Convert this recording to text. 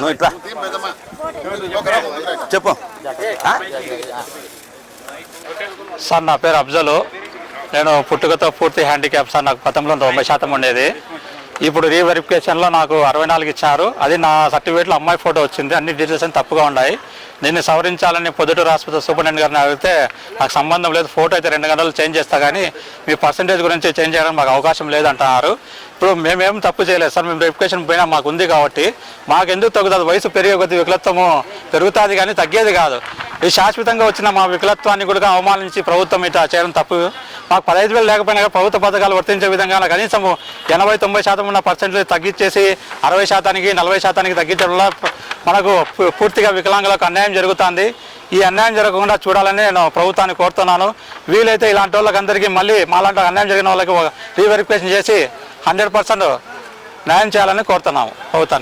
నువ్వు చెప్పు. సార్ నా పేరు అఫ్జలు. నేను పుట్టుకతో పూర్తి హ్యాండిక్యాప్ సార్ నాకు గతంలో తొంభై శాతం ఉండేది. ఇప్పుడు రీవెరిఫికేషన్లో నాకు అరవై నాలుగు ఇచ్చారు. అది నా సర్టిఫికేట్లో అమ్మాయి ఫోటో వచ్చింది. అన్ని డీటెయిల్స్ అని తప్పుగా ఉన్నాయి. దీన్ని సవరించాలని పొద్దుటూరు ఆసుపత్రి సూపరింటెండెంట్ గారిని అడిగితే నాకు సంబంధం లేదు ఫోటో అయితే రెండు గంటలు చేంజ్ చేస్తా కానీ మీ పర్సంటేజ్ గురించి చేంజ్ చేయడానికి మాకు అవకాశం లేదంటున్నారు ఇప్పుడు మేమేం తప్పు చేయలేదు. సార్ మేము వెరిఫికేషన్ పోయినా మాకు ఉంది కాబట్టి మాకు ఎందుకు తగ్గుతుంది? వయసు పెరిగే కొద్ది వికలత్వము పెరుగుతుంది కానీ తగ్గేది కాదు. ఇది శాశ్వతంగా వచ్చిన మా వికలత్వాన్ని కూడా అవమానించి ప్రభుత్వం ఇట్లా చేయడం తప్పు. మాకు పదహైదు వేలు లేకపోయినా ప్రభుత్వ పథకాలు వర్తించే విధంగా కనీసం ఎనభై తొంభై శాతం ఉన్న పర్సెంట్లు తగ్గించేసి అరవై శాతానికి నలభై శాతానికి తగ్గించడం వల్ల మనకు పూ- పూర్తిగా వికలాంగులకు అన్యాయం జరుగుతుంది. ఈ అన్యాయం జరగకుండా చూడాలని నేను ప్రభుత్వాన్ని కోరుతున్నాను. వీలైతే ఇలాంటి వాళ్ళకి అందరికీ మళ్ళీ మాలాంటి అన్యాయం జరిగిన వాళ్ళకి రీవెరిఫికేషన్ చేసి హండ్రెడ్ పర్సెంట్ న్యాయం చేయాలని కోరుతున్నాము ప్రభుత్వానికి.